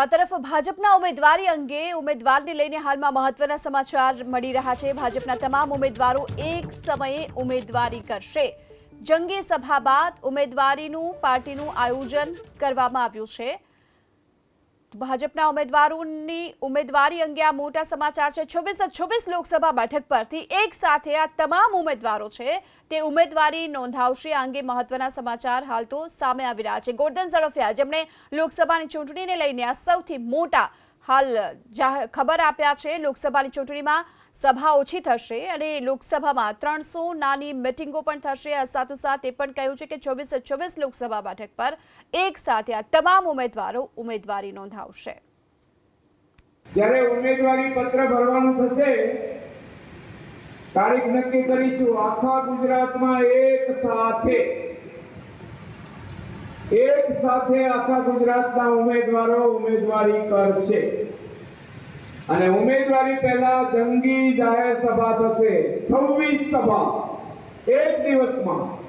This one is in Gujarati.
આ તરફ ભાજપના ઉમેદવારી અંગે ઉમેદવારને લઈને હાલમાં મહત્વના સમાચાર મળી રહ્યા છે. ભાજપના તમામ ઉમેદવારો એક સમયે ઉમેદવારી કરશે. જંગી સભા બાદ ઉમેદવારીનું, પાર્ટીનું આયોજન કરવામાં આવ્યું છે. ભાજપના ઉમેદવારોની ઉમેદવારી અંગે આ મોટા સમાચાર છે. છવ્વીસ છવ્વીસ લોકસભા બેઠક પરથી એક સાથે આ તમામ ઉમેદવારો છે તે ઉમેદવારી નોંધાવશે. આ અંગે મહત્વના સમાચાર હાલ તો સામે આવી રહ્યા છે. ગોરધન ઝડફિયા, જેમણે લોકસભાની ચૂંટણીને લઈને આ સૌથી મોટા હાલ ખબર આપ્યા છે, લોકસભાની ચૂંટણીમાં સભા ઓછી થશે અને લોકસભામાં ત્રણસો નાની મિટિંગો પણ થશે. આ સાથોસાથ એ પણ કહ્યું છે કે ચોવીસ ચોવીસ લોકસભા બેઠક પર એક સાથે આ તમામ ઉમેદવારો ઉમેદવારી નોંધાવશે. જ્યારે ઉમેદવારી પત્ર ભરવાનું થશે, તારીખ નક્કી કરીશું. આખા ગુજરાતમાં એક સાથે. એક સાથે આખા ગુજરાતના ઉમેદવારો ઉમેદવારી કરશે. અને ઉમેદવારી પહેલા જંગી જાહેર સભા થશે. 26 સભા એક દિવસમાં.